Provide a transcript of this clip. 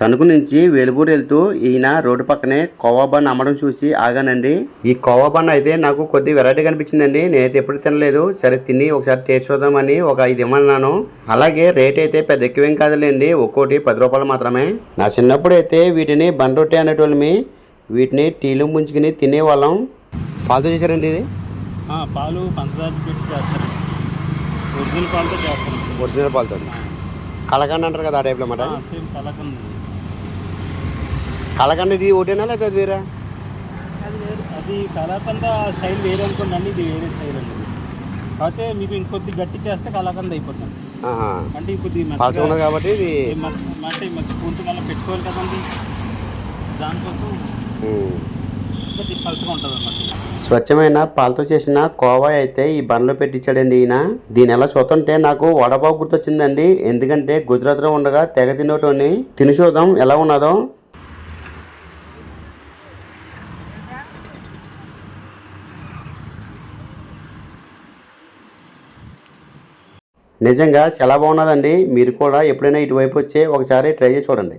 తణుకు నుంచి వేలుపూర్ వెళ్తూ ఈయన రోడ్డు పక్కనే కోవా బన్ అమ్మడం చూసి ఆగానండి. ఈ కోవా బన్ అయితే నాకు కొద్ది వెరైటీ కనిపించిందండి. నేనైతే ఎప్పుడు తినలేదు. సరే తిని ఒకసారి టేస్ట్ చూద్దామని ఒక ఐదు ఇమ్మన్నాను అలాగే రేట్ అయితే పెద్ద ఎక్కువేం కాదులేండి. ఒక్కోటి పది రూపాయలు మాత్రమే. నా చిన్నప్పుడు అయితే వీటిని బన్ రొట్టె అనేటోళ్ళమి వీటిని టీలు ముంచుకుని తినేవాళ్ళం. పాలతో చేశారండి ఇది? పాలు పంచదార పెట్టి చేస్తారు. ఒరిజినల్ పాలతో చేస్తారు. ఒరిజినల్ పాలతో కలకండ అంటారు కదా ఆ టైప్లో సేమ్ కలకంది కలకండ ఇది ఒకటేనా లేదా అది వేరే? అది కలాకంద స్టైల్ వేరే అనుకోండి ఇది వేరే స్టైల్ అండి. కాకపోతే మీకు ఇంకొద్ది గట్టి చేస్తే కలాకంద అయిపోతుంది. అంటే ఇప్పుడు ఉన్నది కాబట్టి ఇది అంటే మరి స్పూన్తో మళ్ళీ పెట్టుకోవాలి కదండి. దానికోసం పలచగా ఉంటుంది అన్నమాట స్వచ్ఛమైన పాలతో చేసిన కోవా అయితే ఈ బండ్లో పెట్టించాడండి ఈయన. దీని ఎలా చూస్తుంటే నాకు వడపావు గుర్తొచ్చిందండి. ఎందుకంటే గుజరాత్లో ఉండగా తెగ తినటోని. తిని చూద్దాం ఎలా ఉన్నదో. నిజంగా చాలా బాగున్నదండి. మీరు కూడా ఎప్పుడైనా ఇటువైపు వచ్చే ఒకసారి ట్రై చేసి చూడండి.